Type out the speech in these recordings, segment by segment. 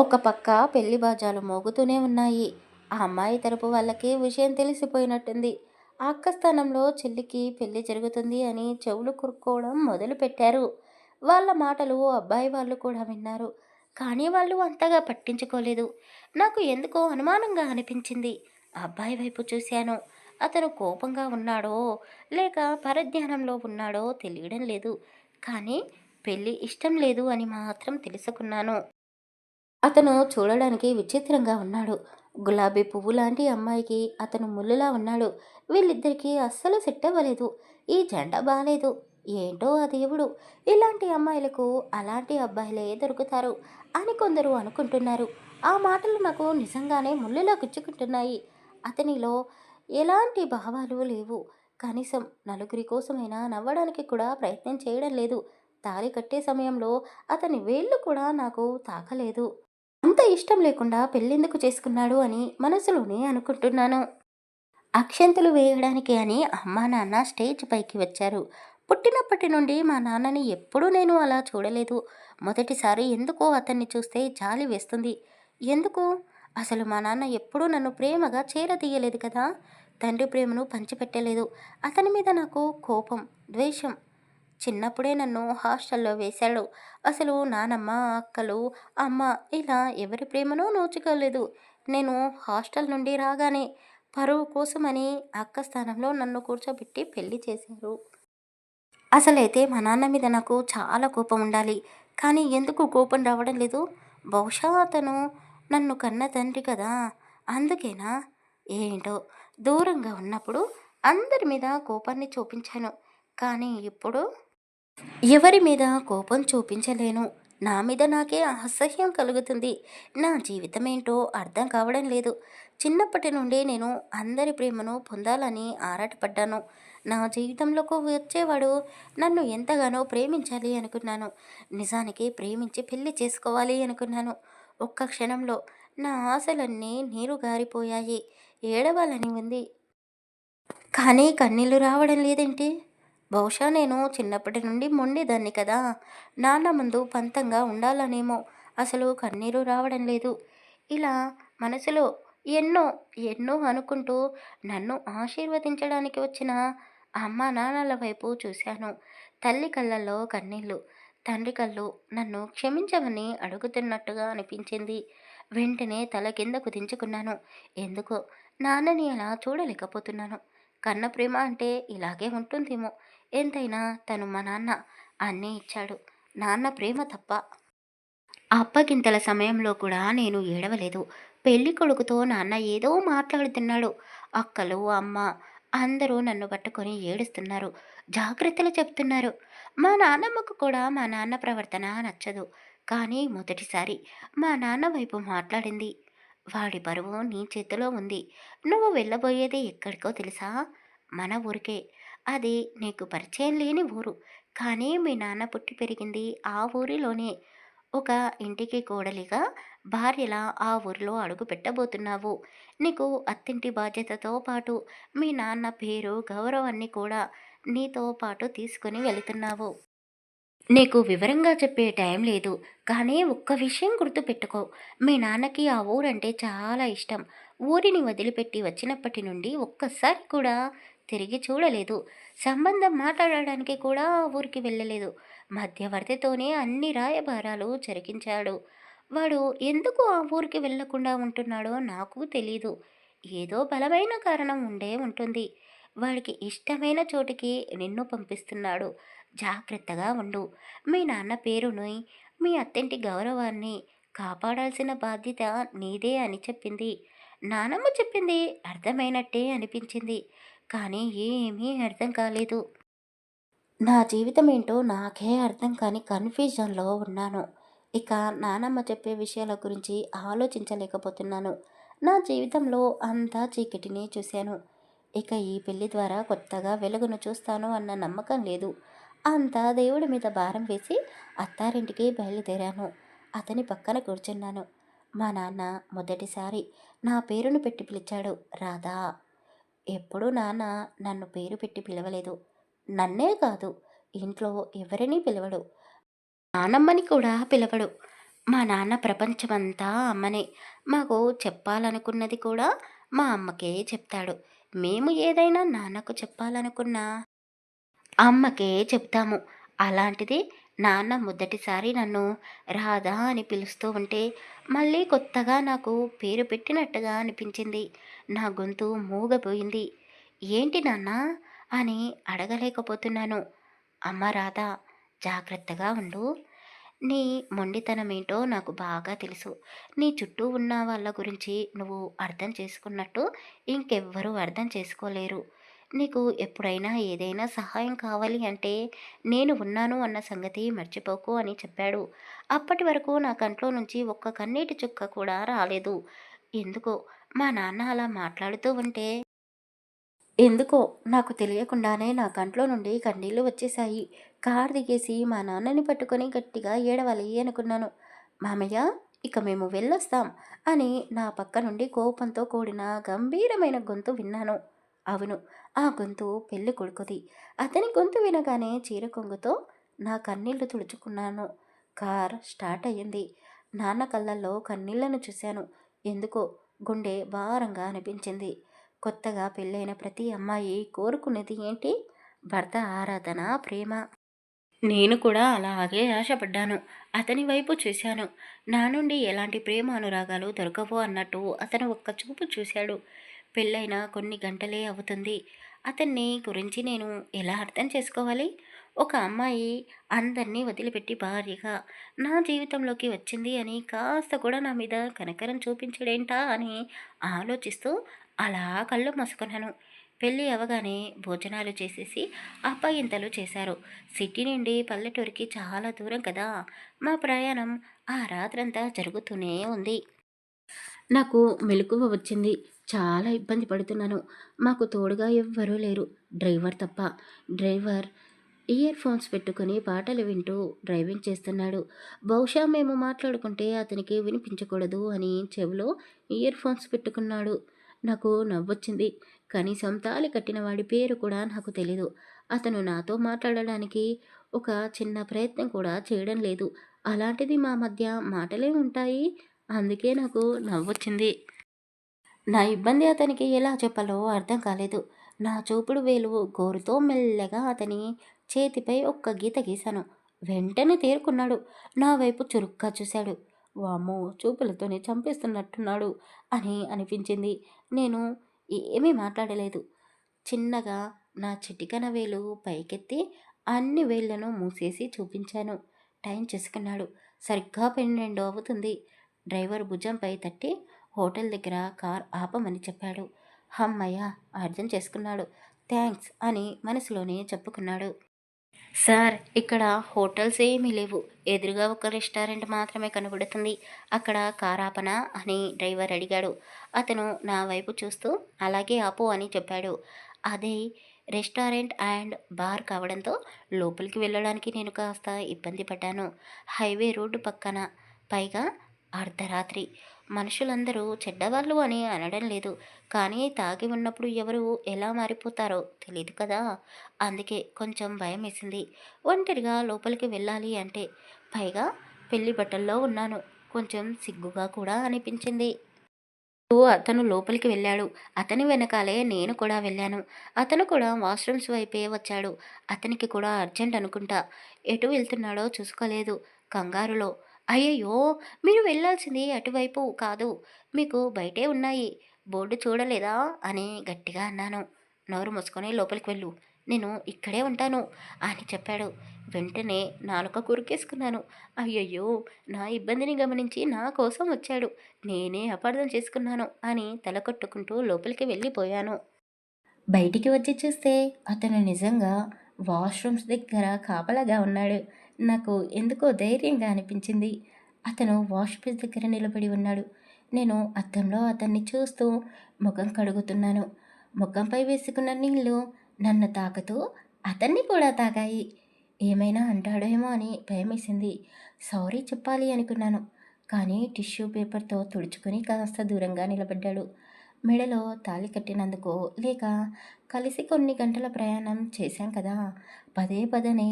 ఒక పక్క పెళ్ళి బాజాలు మోగుతూనే ఉన్నాయి. ఆ అమ్మాయి తరపు వాళ్ళకి విషయం తెలిసిపోయినట్టుంది. ఆ అక్క స్థానంలో చెల్లికి పెళ్ళి జరుగుతుంది అని చెవులు కురుక్కోవడం మొదలుపెట్టారు. వాళ్ళ మాటలు అబ్బాయి వాళ్ళు కూడా విన్నారు. కానీ వాళ్ళు అంతగా పట్టించుకోలేదు. నాకు ఎందుకో అనుమానంగా అనిపించింది. అబ్బాయి వైపు చూశాను. అతను కోపంగా ఉన్నాడో లేక పరధ్యానంలో ఉన్నాడో తెలియడం లేదు. కానీ పెళ్ళి ఇష్టం లేదు అని మాత్రం తెలుసుకున్నాను. అతను చూడడానికి విచిత్రంగా ఉన్నాడు. గులాబీ పువ్వు లాంటి అమ్మాయికి అతను ముళ్ళులా ఉన్నాడు. వీళ్ళిద్దరికీ అస్సలు సెట్ అవ్వలేదు. ఈ జెండా బాగాలేదు ఏంటో ఆ దేవుడు. ఇలాంటి అమ్మాయిలకు అలాంటి అబ్బాయిలే దొరుకుతారు అని కొందరు అనుకుంటున్నారు. ఆ మాటలు నాకు నిజంగానే ముళ్ళులా గుచ్చుకుంటున్నాయి. అతనిలో ఎలాంటి భావాలు లేవు. కనీసం నలుగురి కోసమైనా నవ్వడానికి కూడా ప్రయత్నం చేయడం లేదు. తాళి కట్టే సమయంలో అతని వేళ్ళు కూడా నాకు తాకలేదు. అంత ఇష్టం లేకుండా పెళ్ళెందుకు చేసుకున్నాడు అని మనసులోనే అనుకుంటున్నాను. అక్షంతలు వేయడానికి అని అమ్మా నాన్న స్టేజ్ పైకి వచ్చారు. పుట్టినప్పటి నుండి మా నాన్నని ఎప్పుడూ నేను అలా చూడలేదు. మొదటిసారి ఎందుకో అతన్ని చూస్తే జాలి వేస్తుంది. ఎందుకు? అసలు మా నాన్న ఎప్పుడూ నన్ను ప్రేమగా చేరదీయలేదు కదా? తండ్రి ప్రేమను పంచిపెట్టలేదు. అతని మీద నాకు కోపం ద్వేషం చిన్నప్పుడే నన్ను హాస్టల్లో వేశాడు. అసలు నానమ్మ అక్కలు అమ్మ ఇలా ఎవరి ప్రేమనో నోచుకోలేదు. నేను హాస్టల్ నుండి రాగానే పరువు కోసమని అక్క స్థానంలో నన్ను కూర్చోబెట్టి పెళ్ళి చేశారు. అసలైతే మా నాన్న మీద నాకు చాలా కోపం ఉండాలి. కానీ ఎందుకు కోపం రావడం లేదు? బహుశా అతను నన్ను కన్న తండ్రి కదా. అందుకేనా? ఏంటో? దూరంగా ఉన్నప్పుడు అందరి మీద కోపాన్ని చూపించాను. కానీ ఇప్పుడు ఎవరి మీద కోపం చూపించలేను. నా మీద నాకే అసహ్యం కలుగుతుంది. నా జీవితం ఏంటో అర్థం కావడం లేదు. చిన్నప్పటి నుండి నేను అందరి ప్రేమను పొందాలని ఆరాటపడ్డాను. నా జీవితంలోకి వచ్చేవాడు నన్ను ఎంతగానో ప్రేమించాలి అనుకున్నాను. నిజానికి ప్రేమించి పెళ్ళి చేసుకోవాలి అనుకున్నాను. ఒక్క క్షణంలో నా ఆశలన్నీ నీరు గారిపోయాయి. ఏడవాలని ఉంది. కానీ కన్నీళ్ళు రావడం లేదేంటి? బహుశా నేను చిన్నప్పటి నుండి మొండిదాన్ని కదా. నాన్న ముందు పంతంగా ఉండాలనేమో. అసలు కన్నీరు రావడం లేదు. ఇలా మనసులో ఎన్నో ఎన్నో అనుకుంటూ నన్ను ఆశీర్వదించడానికి వచ్చిన అమ్మ నాన్నల వైపు చూశాను. తల్లి కళ్ళల్లో కన్నీళ్ళు తండ్రి కళ్ళు నన్ను క్షమించమని అడుగుతున్నట్టుగా అనిపించింది. వెంటనే తల కింద దించుకున్నాను ఎందుకో నాన్నని అలా చూడలేకపోతున్నాను. కన్న ప్రేమ అంటే ఇలాగే ఉంటుందేమో. ఎంతైనా తను మా నాన్న అన్నీ ఇచ్చాడు. నాన్న ప్రేమ తప్ప. అప్పగింతల సమయంలో కూడా నేను ఏడవలేదు. పెళ్ళి కొడుకుతో నాన్న ఏదో మాట్లాడుతున్నాడు. అక్కలు అమ్మ అందరూ నన్ను పట్టుకొని ఏడుస్తున్నారు. జాగ్రత్తలు చెప్తున్నారు. మా నాన్నమ్మకు కూడా మా నాన్న ప్రవర్తన నచ్చదు. కానీ మొదటిసారి మా నాన్న వైపు మాట్లాడింది. వాడి బరువు నీ చేతిలో ఉంది. నువ్వు వెళ్ళబోయేది ఎక్కడికో తెలుసా? మన ఊరికే. అది నీకు పరిచయం లేని ఊరు. కానీ మీ నాన్న పుట్టి పెరిగింది ఆ ఊరిలోనే. ఒక ఇంటికి కోడలిగా భార్యలా ఆ ఊరిలో అడుగు పెట్టబోతున్నావు. నీకు అత్తింటి బాధ్యతతో పాటు మీ నాన్న పేరు గౌరవాన్ని కూడా నీతో పాటు తీసుకుని వెళుతున్నావు. నీకు వివరంగా చెప్పే టైం లేదు. కానీ ఒక్క విషయం గుర్తుపెట్టుకో. మీ నాన్నకి ఆ ఊరంటే చాలా ఇష్టం. ఊరిని వదిలిపెట్టి వచ్చినప్పటి నుండి ఒక్కసారి కూడా తిరిగి చూడలేదు. సంబంధం మాట్లాడడానికి కూడా ఆ ఊరికి వెళ్ళలేదు. మధ్యవర్తితోనే అన్ని రాయబారాలు జరిగించాడు. వాడు ఎందుకు ఆ ఊరికి వెళ్ళకుండా ఉంటున్నాడో నాకు తెలీదు. ఏదో బలమైన కారణం ఉండే ఉంటుంది. వాడికి ఇష్టమైన చోటికి నిన్ను పంపిస్తున్నాడు. జాగ్రత్తగా ఉండు. మీ నాన్న పేరుని మీ అత్తింటి గౌరవాన్ని కాపాడాల్సిన బాధ్యత నీదే అని చెప్పింది. నానమ్మ చెప్పింది అర్థమైనట్టే అనిపించింది. కానీ ఏమీ అర్థం కాలేదు. నా జీవితం ఏంటో నాకే అర్థం కాని కన్ఫ్యూజన్లో ఉన్నాను. ఇక నానమ్మ చెప్పే విషయాల గురించి ఆలోచించలేకపోతున్నాను. నా జీవితంలో అంతా చీకటిని చూశాను. ఇక ఈ పెళ్ళి ద్వారా కొత్తగా వెలుగును చూస్తాను అన్న నమ్మకం లేదు. అంతా దేవుడి మీద భారం వేసి అత్తారింటికి బయలుదేరాను. అతని పక్కన కూర్చున్నాను. మా నాన్న మొదటిసారి నా పేరును పెట్టి పిలిచాడు. రాధా! ఎప్పుడూ నాన్న నన్ను పేరు పెట్టి పిలవలేదు నన్నే కాదు ఇంట్లో ఎవరినీ పిలవడు నానమ్మని కూడా పిలవడు మా నాన్న ప్రపంచమంతా అమ్మనే. మాకు చెప్పాలనుకున్నది కూడా మా అమ్మకే చెప్తాడు. మేము ఏదైనా నాన్నకు చెప్పాలనుకున్నా అమ్మకే చెప్తాము. అలాంటిది నాన్న మొదటిసారి నన్ను రాధా అని పిలుస్తూ ఉంటే మళ్ళీ కొత్తగా నాకు పేరు పెట్టినట్టుగా అనిపించింది. నా గొంతు మూగపోయింది ఏంటి నాన్నా అని అడగలేకపోతున్నాను. అమ్మ రాధా జాగ్రత్తగా ఉండు. నీ మొండితనం ఏంటో నాకు బాగా తెలుసు. నీ చుట్టూ ఉన్న వాళ్ళ గురించి నువ్వు అర్థం చేసుకున్నట్టు ఇంకెవ్వరూ అర్థం చేసుకోలేరు. నీకు ఎప్పుడైనా ఏదైనా సహాయం కావాలి అంటే నేను ఉన్నాను అన్న సంగతి మర్చిపోకు అని చెప్పాడు. అప్పటి వరకు నా కంట్లో నుంచి ఒక్క కన్నీటి చుక్క కూడా రాలేదు. ఎందుకో మా నాన్న అలా మాట్లాడుతూ ఉంటే ఎందుకో నాకు తెలియకుండానే నా కంట్లో నుండి కన్నీళ్ళు వచ్చేశాయి. కారు దిగేసి మా నాన్నని పట్టుకొని గట్టిగా ఏడవాలి అనుకున్నాను. మామయ్య ఇక మేము వెళ్ళొస్తాం అని నా పక్క నుండి కోపంతో కూడిన గంభీరమైన గొంతు విన్నాను. అవును ఆ గొంతు పెళ్ళి కొడుకుది. అతని గొంతు వినగానే చీర కొంగుతో నా కన్నీళ్ళు తుడుచుకున్నాను. కార్ స్టార్ట్ అయ్యింది. నాన్న కళ్ళల్లో కన్నీళ్ళను చూశాను. ఎందుకో గుండె భారంగా అనిపించింది. కొత్తగా పెళ్ళైన ప్రతి అమ్మాయి కోరుకునేది ఏంటి? భర్త ఆరాధన, ప్రేమ. నేను కూడా అలాగే ఆశపడ్డాను. అతని వైపు చూశాను. నా నుండి ఎలాంటి ప్రేమ అనురాగాలు దొరకవు అన్నట్టు అతను ఒక్క చూపు చూశాడు. పెళ్ళైన కొన్ని గంటలే అవుతుంది. అతన్ని గురించి నేను ఎలా అర్థం చేసుకోవాలి? ఒక అమ్మాయి అందరినీ వదిలిపెట్టి భార్యగా నా జీవితంలోకి వచ్చింది అని కాస్త కూడా నా మీద కనకరం చూపించడేంటా అని ఆలోచిస్తూ అలా కళ్ళు మసుకున్నాను పెళ్ళి అవగానే భోజనాలు చేసేసి అప్పగింతలు చేశారు. సిటీ నుండి పల్లెటూరికి చాలా దూరం కదా! మా ప్రయాణం ఆ రాత్రంతా జరుగుతూనే ఉంది. నాకు మెలకువ వచ్చింది. చాలా ఇబ్బంది పడుతున్నాను. మాకు తోడుగా ఎవ్వరూ లేరు. డ్రైవర్ తప్ప. డ్రైవర్ ఇయర్ ఫోన్స్ పెట్టుకుని పాటలు వింటూ డ్రైవింగ్ చేస్తున్నాడు. బహుశా మేము మాట్లాడుకుంటే అతనికి వినిపించకూడదు అని చెవిలో ఇయర్ ఫోన్స్ పెట్టుకున్నాడు. నాకు నవ్వొచ్చింది. కనీసం తాళి కట్టిన వాడి పేరు కూడా నాకు తెలీదు. అతను నాతో మాట్లాడడానికి ఒక చిన్న ప్రయత్నం కూడా చేయడం లేదు. అలాంటిది మా మధ్య మాటలే ఉంటాయి. అందుకే నాకు నవ్వొచ్చింది. నా ఇబ్బంది అతనికి ఎలా చెప్పాలో అర్థం కాలేదు. నా చూపుడు వేలు గోరుతో మెల్లగా అతని చేతిపై ఒక్క గీత గీశాను. వెంటనే తేరుకున్నాడు. నా వైపు చురుగ్గా చూశాడు. వామ్మో! చూపులతోనే చంపేస్తున్నట్టున్నాడు అని అనిపించింది. నేను ఏమీ మాట్లాడలేదు. చిన్నగా నా చిటికన వేలు పైకెత్తి అన్ని వేళ్ళను మూసేసి చూపించాను. టైం చేసుకున్నాడు సరిగ్గా పన్నెండు అవుతుంది. డ్రైవర్ భుజంపై తట్టి హోటల్ దగ్గర కార్ ఆపమని చెప్పాడు. హమ్మయ్య! అర్థం చేసుకున్నాడు. థ్యాంక్స్ అని మనసులోనే చెప్పుకున్నాడు. సార్ ఇక్కడ హోటల్స్ ఏమీ లేవు. ఎదురుగా ఒక రెస్టారెంట్ మాత్రమే కనబడుతుంది. అక్కడ కార్ ఆపన అని డ్రైవర్ అడిగాడు. అతను నా వైపు చూస్తూ అలాగే ఆపు అని చెప్పాడు. అదే రెస్టారెంట్ అండ్ బార్ కావడంతో లోపలికి వెళ్ళడానికి నేను కాస్త ఇబ్బంది పడ్డాను. హైవే రోడ్డు పక్కన. పైగా అర్ధరాత్రి. మనుషులందరూ చెడ్డవాళ్ళు అని అనడం లేదు. కానీ తాగి ఉన్నప్పుడు ఎవరు ఎలా మారిపోతారో తెలియదు కదా! అందుకే కొంచెం భయమేసింది. ఒంటరిగా లోపలికి వెళ్ళాలి అంటే. పైగా పెళ్ళి బట్టల్లో ఉన్నాను. కొంచెం సిగ్గుగా కూడా అనిపించింది. అతను లోపలికి వెళ్ళాడు. అతని వెనకాలే నేను కూడా వెళ్ళాను. అతను కూడా వాష్రూమ్స్ వైపే వచ్చాడు. అతనికి కూడా అర్జెంట్ అనుకుంటా. ఎటు వెళ్తున్నాడో చూసుకోలేదు. కంగారులో అయ్యయ్యో! మీరు వెళ్ళాల్సింది అటువైపు కాదు. మీకు బయటే ఉన్నాయి. బోర్డు చూడలేదా? అని గట్టిగా అన్నాను. నోరు మూసుకొని లోపలికి వెళ్ళు. నేను ఇక్కడే ఉంటాను అని చెప్పాడు. వెంటనే నాలుక కురికేసుకున్నాను అయ్యయ్యో! నా ఇబ్బందిని గమనించి నా కోసం వచ్చాడు. నేనే అపార్థం చేసుకున్నాను అని తల కొట్టుకుంటూ లోపలికి వెళ్ళిపోయాను. బయటికి వచ్చి చూస్తే అతను నిజంగా వాష్రూమ్స్ దగ్గర కాపలాగా ఉన్నాడు. నాకు ఎందుకో ధైర్యంగా అనిపించింది. అతను వాష్ బేస్ దగ్గర నిలబడి ఉన్నాడు. నేను అద్దంలో అతన్ని చూస్తూ ముఖం కడుగుతున్నాను. ముఖంపై వేసుకున్న నీళ్ళు నన్ను తాకుతూ అతన్ని కూడా తాగాయి ఏమైనా అంటాడేమో అని భయమేసింది. సారీ చెప్పాలి అనుకున్నాను. కానీ టిష్యూ పేపర్తో తుడుచుకొని కాస్త దూరంగా నిలబడ్డాడు. మెడలో తాళి కట్టినందుకో లేక కలిసి కొన్ని గంటల ప్రయాణం చేశాం కదా! పదే పదనే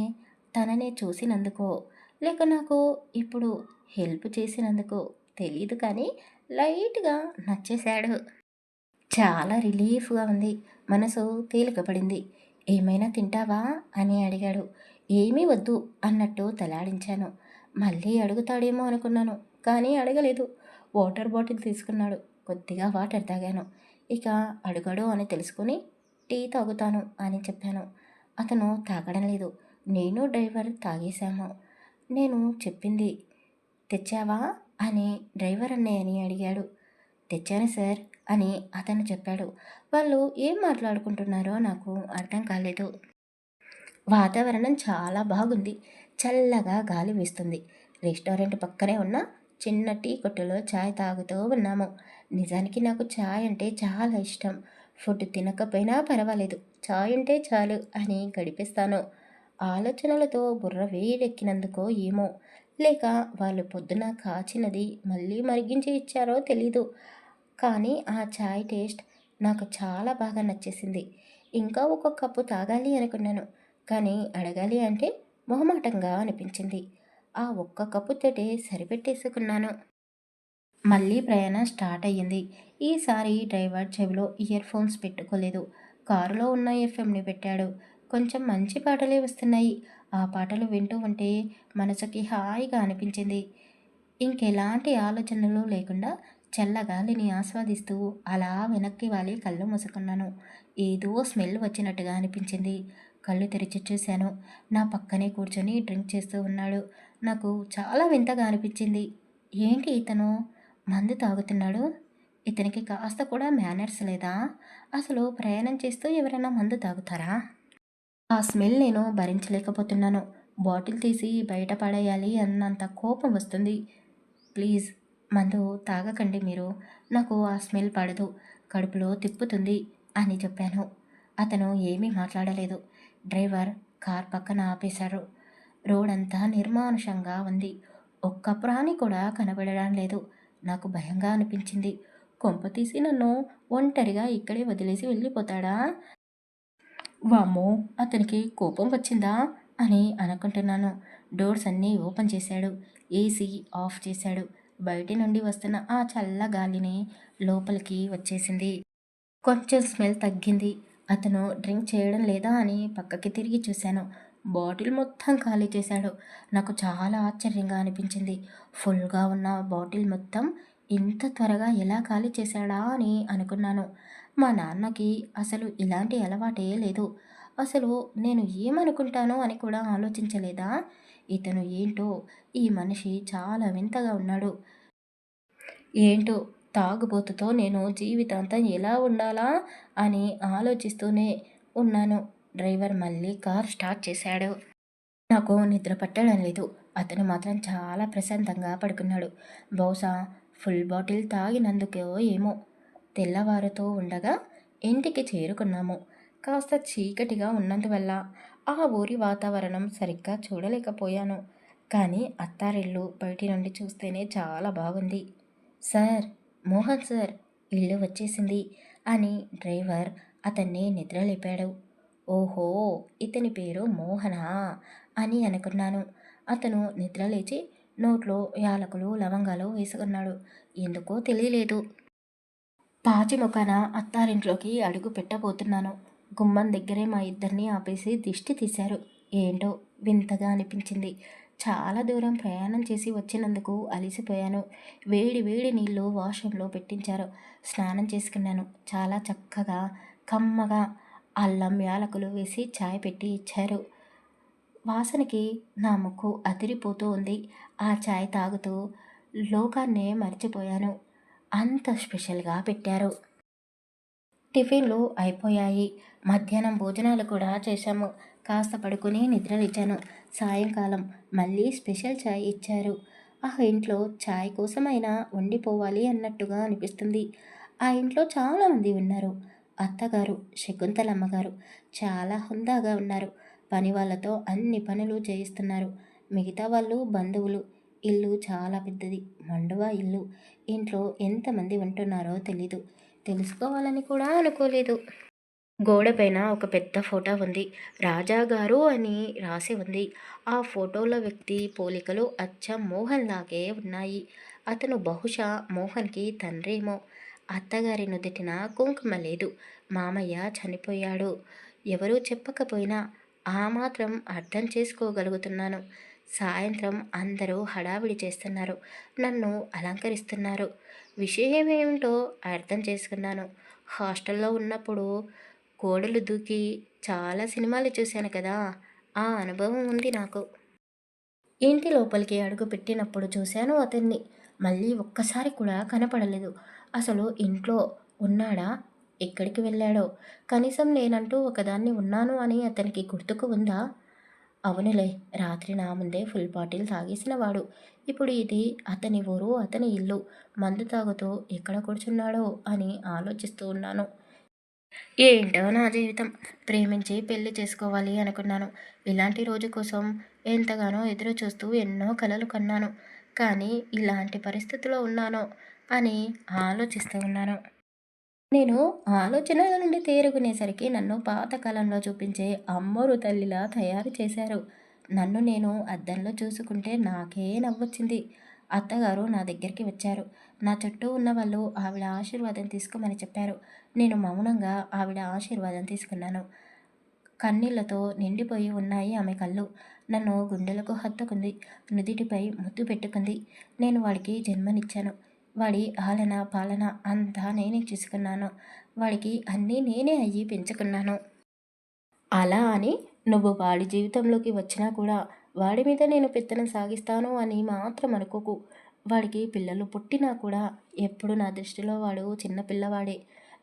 తననే చూసినందుకో లేక నాకు ఇప్పుడు హెల్ప్ చేసినందుకు తెలియదు కానీ లైట్గా నచ్చేశాడు. చాలా రిలీఫ్గా ఉంది. మనసు తేలికపడింది. ఏమైనా తింటావా? అని అడిగాడు. ఏమీ వద్దు అన్నట్టు తలాడించాను. మళ్ళీ అడుగుతాడేమో అనుకున్నాను కానీ అడగలేదు. వాటర్ బాటిల్ తీసుకున్నాడు. కొద్దిగా వాటర్ తాగాను. ఇక అడగడు అని తెలుసుకుని టీ తాగుతాను అని చెప్పాను. అతను తాగడం లేదు. నేను డ్రైవర్ తాగేశాము నేను చెప్పింది తెచ్చావా? అని డ్రైవర్ అన్నయ్యని అడిగాడు. తెచ్చాను సార్ అని అతను చెప్పాడు. వాళ్ళు ఏం మాట్లాడుకుంటున్నారో నాకు అర్థం కాలేదు. వాతావరణం చాలా బాగుంది. చల్లగా గాలి వీస్తుంది. రెస్టారెంట్ పక్కనే ఉన్న చిన్న టీ కొట్టులో ఛాయ్ తాగుతూ ఉన్నాము. నిజానికి నాకు ఛాయ్ అంటే చాలా ఇష్టం. ఫుడ్ తినకపోయినా పర్వాలేదు. ఛాయ్ అంటే చాలు అని గడిపిస్తాను. ఆలోచనలతో బుర్ర వేడెక్కినందుకో ఏమో. లేక వాళ్ళు పొద్దున కాచినది మళ్ళీ మరిగించి ఇచ్చారో తెలీదు. కానీ ఆ చాయ్ టేస్ట్ నాకు చాలా బాగా నచ్చేసింది. ఇంకా ఒక కప్పు తాగాలి అనుకున్నాను. కానీ అడగాలి అంటే మొహమాటంగా అనిపించింది. ఆ ఒక్క కప్పు తోటే సరిపెట్టేసుకున్నాను. మళ్ళీ ప్రయాణం స్టార్ట్ అయ్యింది. ఈసారి డ్రైవర్ చెవిలో ఇయర్ ఫోన్స్ పెట్టుకోలేదు. కారులో ఉన్న ఎఫ్ఎంని పెట్టాడు. కొంచెం మంచి పాటలే వస్తున్నాయి. ఆ పాటలు వింటూ ఉంటే మనసుకి హాయిగా అనిపించింది. ఇంకెలాంటి ఆలోచనలు లేకుండా చల్లగాలిని ఆస్వాదిస్తూ అలా వెనక్కి వాలి కళ్ళు మూసుకున్నాను. ఏదో స్మెల్ వచ్చినట్టుగా అనిపించింది. కళ్ళు తెరిచి చూశాను. నా పక్కనే కూర్చొని డ్రింక్ చేస్తూ ఉన్నాడు. నాకు చాలా వింతగా అనిపించింది. ఏంటి ఇతను? మందు తాగుతున్నాడు? ఇతనికి కాస్త కూడా మేనర్స్ లేదా? అసలు ప్రయాణం చేస్తూ ఎవరైనా మందు తాగుతారా? ఆ స్మెల్ నేను భరించలేకపోతున్నాను. బాటిల్ తీసి బయట పడేయాలి అన్నంత కోపం వస్తుంది. ప్లీజ్ మందు తాగకండి మీరు. నాకు ఆ స్మెల్ పడదు. కడుపులో తిప్పుతుంది అని చెప్పాను. అతను ఏమీ మాట్లాడలేదు. డ్రైవర్ కార్ పక్కన ఆపేశారు. రోడ్ అంతా నిర్మానుషంగా ఉంది. ఒక్క ప్రాణి కూడా కనబడడం లేదు. నాకు భయంగా అనిపించింది. కొంప తీసి నన్ను ఒంటరిగా ఇక్కడే వదిలేసి వెళ్ళిపోతాడా? వామ్మో అతనికి కోపం వచ్చిందా? అని అనుకుంటున్నాను. డోర్స్ అన్నీ ఓపెన్ చేశాడు. ఏసీ ఆఫ్ చేశాడు. బయటి నుండి వస్తున్న ఆ చల్ల గాలిని లోపలికి వచ్చేసింది. కొంచెం స్మెల్ తగ్గింది. అతను డ్రింక్ చేయడం లేదా అని పక్కకి తిరిగి చూశాను. బాటిల్ మొత్తం ఖాళీ చేశాడు. నాకు చాలా ఆశ్చర్యంగా అనిపించింది. ఫుల్గా ఉన్న బాటిల్ మొత్తం ఇంత త్వరగా ఎలా ఖాళీ చేశాడా అని అనుకున్నాను. మా నాన్నకి అసలు ఇలాంటి అలవాటే లేదు. అసలు నేను ఏమనుకుంటానో అని కూడా ఆలోచించలేదా? ఇతను ఏంటో? ఈ మనిషి చాలా వింతగా ఉన్నాడు. ఏంటో? తాగుబోతుతో నేను జీవితాంతం ఎలా ఉండాలా? అని ఆలోచిస్తూనే ఉన్నాను. డ్రైవర్ మళ్ళీ కార్ స్టార్ట్ చేశాడు. నాకు నిద్ర పట్టడం లేదు. అతను మాత్రం చాలా ప్రశాంతంగా పడుకున్నాడు. బహుశా ఫుల్ బాటిల్ తాగినందుకో ఏమో. తెల్లవారుతూ ఉండగా ఇంటికి చేరుకున్నాము. కాస్త చీకటిగా ఉన్నందువల్ల ఆ ఊరి వాతావరణం సరిగ్గా చూడలేకపోయాను. కానీ అత్తారిల్లు బయటి నుండి చూస్తేనే చాలా బాగుంది. సార్ మోహన్ సార్ ఇల్లు వచ్చేసింది అని డ్రైవర్ అతన్ని నిద్రలేపాడు. ఓహో ఇతని పేరు మోహనా అని అనుకున్నాను. అతను నిద్రలేచి నోట్లో యాలకులు లవంగాలు వేసుకున్నాడు. ఎందుకో తెలియలేదు. పాచి ముఖాన అత్తారింట్లోకి అడుగు పెట్టబోతున్నాను. గుమ్మం దగ్గరే మా ఇద్దరిని ఆపేసి దిష్టి తీశారు. ఏంటో వింతగా అనిపించింది. చాలా దూరం ప్రయాణం చేసి వచ్చినందుకు అలిసిపోయాను. వేడి వేడి నీళ్ళు వాష్రూమ్లో పెట్టించారు. స్నానం చేసుకున్నాను. చాలా చక్కగా కమ్మగా అల్లం యాలకులు వేసి చాయ్ పెట్టి ఇచ్చారు. వాసనకి నా ముక్కు అదిరిపోతూ ఉంది. ఆ చాయ్ తాగుతూ లోకాన్నే మర్చిపోయాను. అంత స్పెషల్గా పెట్టారు. టిఫిన్లు అయిపోయాయి. మధ్యాహ్నం భోజనాలు కూడా చేశాము. కాస్త పడుకుని నిద్రలేచాను. సాయంకాలం మళ్ళీ స్పెషల్ చాయ్ ఇచ్చారు. ఆ ఇంట్లో చాయ్ కోసమైనా వండిపోవాలి అన్నట్టుగా అనిపిస్తుంది. ఆ ఇంట్లో చాలామంది ఉన్నారు. అత్తగారు శకుంతలమ్మగారు చాలా హుందాగా ఉన్నారు. పని వాళ్ళతో అన్ని పనులు చేయిస్తున్నారు. మిగతా వాళ్ళు బంధువులు. ఇల్లు చాలా పెద్దది మండువా ఇల్లు ఇంట్లో ఎంతమంది ఉంటున్నారో తెలీదు తెలుసుకోవాలని కూడా అనుకోలేదు గోడపైన ఒక పెద్ద ఫోటో ఉంది. రాజా గారు అని రాసి ఉంది. ఆ ఫోటోలో వ్యక్తి పోలికలు అచ్చం మోహన్ లాగే ఉన్నాయి. అతను బహుశా మోహన్‌కి తండ్రేమో! అత్తగారి నుదిటిన కుంకుమ లేదు. మామయ్య చనిపోయాడు. ఎవరూ చెప్పకపోయినా ఆ మాత్రం అర్థం చేసుకోగలుగుతున్నాను. సాయంత్రం అందరూ హడావిడి చేస్తున్నారు. నన్ను అలంకరిస్తున్నారు. విషయం ఏమిటో అర్థం చేసుకున్నాను. హాస్టల్‌లో ఉన్నప్పుడు కోడలు దూకి చాలా సినిమాలు చూశాను కదా! ఆ అనుభవం ఉంది నాకు. ఇంటి లోపలికి అడుగుపెట్టినప్పుడు చూశాను అతన్ని. మళ్ళీ ఒక్కసారి కూడా కనపడలేదు. అసలు ఇంట్లో ఉన్నాడా? ఎక్కడికి వెళ్ళాడో? కనీసం నేనంటూ ఒకదాన్ని ఉన్నాను అని అతనికి గుర్తుకు ఉందా? అవునులే రాత్రి నా ముందే ఫుల్ బాటిల్ తాగేసినవాడు. ఇప్పుడు ఇది అతని ఊరు, అతని ఇల్లు. మందు తాగుతూ ఎక్కడ కూర్చున్నాడో అని ఆలోచిస్తూ ఉన్నాను. ఏంటో నా జీవితం. ప్రేమించి పెళ్ళి చేసుకోవాలి అనుకున్నాను. ఇలాంటి రోజు కోసం ఎంతగానో ఎదురు చూస్తూ ఎన్నో కలలు కన్నాను. కానీ ఇలాంటి పరిస్థితిలో ఉన్నానో అని ఆలోచిస్తూ ఉన్నాను. నేను ఆలోచనల నుండి తేరుకునేసరికి నన్ను పాతకాలంలో చూపించే అమ్మోరు తల్లిలా తయారు చేశారు. నన్ను నేను అద్దంలో చూసుకుంటే నాకే నవ్వొచ్చింది. అత్తగారు నా దగ్గరికి వచ్చారు. నా చుట్టూ ఉన్న వాళ్ళు ఆవిడ ఆశీర్వాదం తీసుకోమని చెప్పారు. నేను మౌనంగా ఆవిడ ఆశీర్వాదం తీసుకున్నాను. కన్నీళ్ళతో నిండిపోయి ఉన్నాయి ఆమె కళ్ళు. నన్ను గుండెలకు హత్తుకుంది. నుదిటిపై ముద్దు పెట్టుకుంది. నేను వాడికి జన్మనిచ్చాను. వాడి ఆలన పాలన అంతా నేనే చూసుకున్నాను. వాడికి అన్నీ నేనే అయ్యి పెంచుకున్నాను. అలా అని నువ్వు వాడి జీవితంలోకి వచ్చినా కూడా వాడి మీద నేను పెత్తనం సాగిస్తాను అని మాత్రం అనుకోకు. వాడికి పిల్లలు పుట్టినా కూడా ఎప్పుడు నా దృష్టిలో వాడు చిన్న పిల్లవాడే.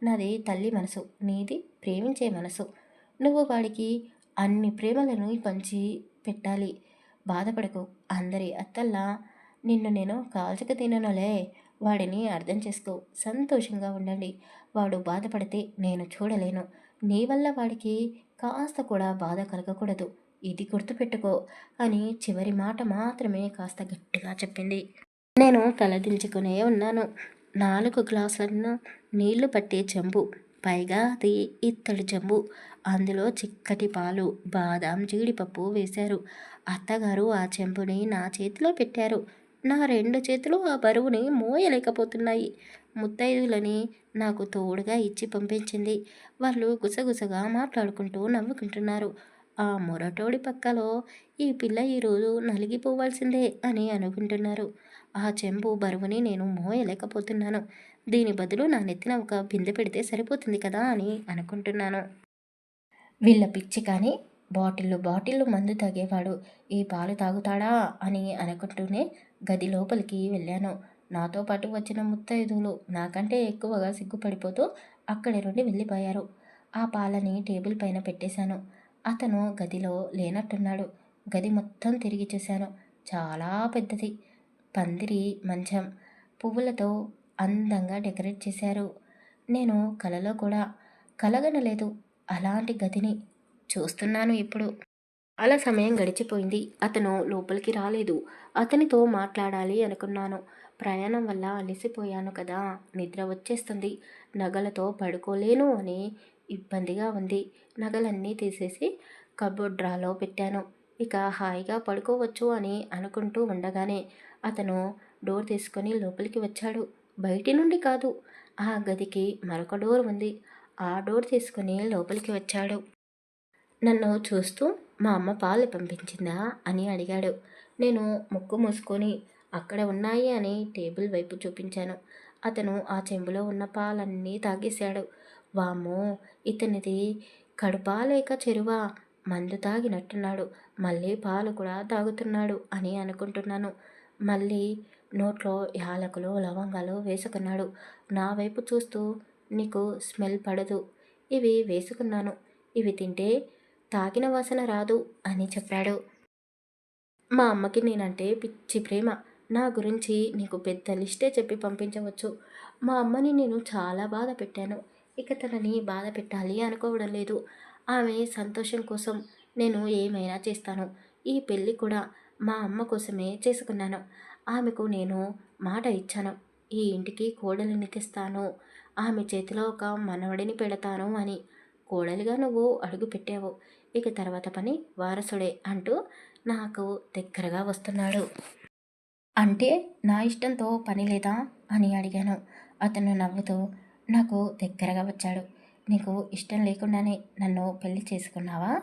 నాది తల్లి మనసు. నీది ప్రేమించే మనసు. నువ్వు వాడికి అన్ని ప్రేమలను పంచి పెట్టాలి. బాధపడకు. అందరి అత్తల్లా నిన్ను నేను కాల్చక తిననులే. వాడిని అర్థం చేసుకో. సంతోషంగా ఉండండి. వాడు బాధపడితే నేను చూడలేను. నీ వల్ల వాడికి కాస్త కూడా బాధ కలగకూడదు. ఇది గుర్తుపెట్టుకో అని చివరి మాట మాత్రమే కాస్త గట్టిగా చెప్పింది. నేను తలదించుకునే ఉన్నాను. నాలుగు గ్లాసులను నీళ్ళు పట్టే చెంబు. పైగా అది ఇత్తడి చెంబు. అందులో చిక్కటి పాలు, బాదాం, జీడిపప్పు వేశారు. అత్తగారు ఆ చెంబుని నా చేతిలో పెట్టారు. నా రెండు చేతులు ఆ బరువుని మోయలేకపోతున్నాయి. ముత్తైదులని నాకు తోడుగా ఇచ్చి పంపించింది. వాళ్ళు గుసగుసగా మాట్లాడుకుంటూ నవ్వుకుంటున్నారు. ఆ మొరటోడి పక్కలో ఈ పిల్ల ఈరోజు నలిగిపోవాల్సిందే అని అనుకుంటున్నారు. ఆ చెంబు బరువుని నేను మోయలేకపోతున్నాను. దీని బదులు నా నెత్తిన ఒక బిందె పెడితే సరిపోతుంది కదా అని అనుకుంటున్నాను. వీళ్ళ పిచ్చి కానీ బాటిల్లో బాటిల్లో మందు తాగేవాడు ఈ పాలు తాగుతాడా అని అనుకుంటూనే గది లోపలికి వెళ్ళాను. నాతో పాటు వచ్చిన ముత్తైదువులు నాకంటే ఎక్కువగా సిగ్గుపడిపోతూ అక్కడి నుండి వెళ్ళిపోయారు. ఆ పాలని టేబుల్ పైన పెట్టేశాను. అతను గదిలో లేనట్టున్నాడు. గది మొత్తం తిరిగి చూశాను. చాలా పెద్దది. పందిరి మంచం పువ్వులతో అందంగా డెకరేట్ చేశారు. నేను కలలో కూడా కలగనలేదు అలాంటి గదిని. చూస్తున్నాను ఇప్పుడు. అలా సమయం గడిచిపోయింది. అతను లోపలికి రాలేదు. అతనితో మాట్లాడాలి అనుకున్నాను. ప్రయాణం వల్ల అలసిపోయాను కదా! నిద్ర వచ్చేస్తుంది. నగలతో పడుకోలేను అని ఇబ్బందిగా ఉంది. నగలన్నీ తీసేసి కబోర్డ్ డ్రాలో పెట్టాను. ఇక హాయిగా పడుకోవచ్చు అని అనుకుంటూ ఉండగానే అతను డోర్ తీసుకొని లోపలికి వచ్చాడు. బయటి నుండి కాదు. ఆ గదికి మరొక డోర్ ఉంది. ఆ డోర్ తీసుకొని లోపలికి వచ్చాడు. నన్ను చూస్తూ మా అమ్మ పాలు పంపించిందా అని అడిగాడు. నేను ముక్కు మూసుకొని అక్కడ ఉన్నాయి అని టేబుల్ వైపు చూపించాను. అతను ఆ చెంబులో ఉన్న పాలన్నీ తాగేశాడు. వామో ఇతనిది కడుపా లేక చెరువా? మందు తాగినట్టున్నాడు. మళ్ళీ పాలు కూడా తాగుతున్నాడు అని అనుకుంటున్నాను. మళ్ళీ నోట్లో యాలకులు, లవంగాలు వేసుకున్నాడు. నా వైపు చూస్తూ నీకు స్మెల్ పడదు. ఇవి వేసుకున్నాను. ఇవి తింటే తాగిన వాసన రాదు అని చెప్పాడు. మా అమ్మకి నేనంటే పిచ్చి ప్రేమ. నా గురించి నీకు పెద్ద లిస్టే చెప్పి పంపించవచ్చు. మా అమ్మని నేను చాలా బాధ పెట్టాను. ఇక తనని బాధ పెట్టాలి అనుకోవడం లేదు. ఆమె సంతోషం కోసం నేను ఏమైనా చేస్తాను. ఈ పెళ్ళి కూడా మా అమ్మ కోసమే చేసుకున్నాను. ఆమెకు నేను మాట ఇచ్చాను. ఈ ఇంటికి కోడలిని తెస్తాను. ఆమె చేతిలో ఒక మనవడిని పెడతాను అని. కోడలిగా నువ్వు అడుగు పెట్టావు ఇక తర్వాత పని వారసుడే అంటూ నాకు దగ్గరగా వస్తున్నాడు. అంటే నా ఇష్టంతో పని లేదా? అని అడిగాను. అతను నవ్వుతూ నాకు దగ్గరగా వచ్చాడు. నీకు ఇష్టం లేకుండానే నన్ను పెళ్ళి చేసుకున్నావా?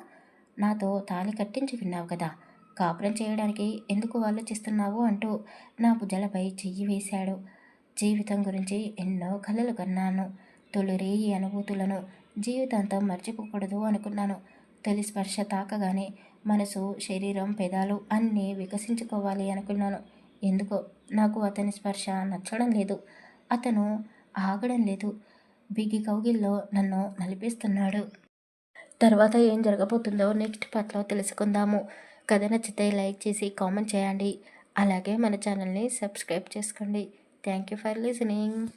నాతో తాళి కట్టించి విన్నావు కదా? కాపురం చేయడానికి ఎందుకు ఆలోచిస్తున్నావు? అంటూ నా భుజలపై చెయ్యి వేశాడు. జీవితం గురించి ఎన్నో కలలు కన్నాను. తొలిరే ఈ అనుభూతులను జీవితాంతం మర్చిపోకూడదు అనుకున్నాను. తొలి స్పర్శ తాకగానే మనసు శరీరం పెదాలు అన్నీ వికసించుకోవాలి అనుకున్నాను. ఎందుకో? నాకు అతని స్పర్శ నచ్చడం లేదు. అతను ఆగడం లేదు. బిగి కౌగిల్లో నన్ను నలిపిస్తున్నాడు. తర్వాత ఏం జరగబోతుందో నెక్స్ట్ పార్ట్లో తెలుసుకుందాము. కథ నచ్చితే లైక్ చేసి కామెంట్ చేయండి. అలాగే మన ఛానల్ని సబ్స్క్రైబ్ చేసుకోండి. Thank you for listening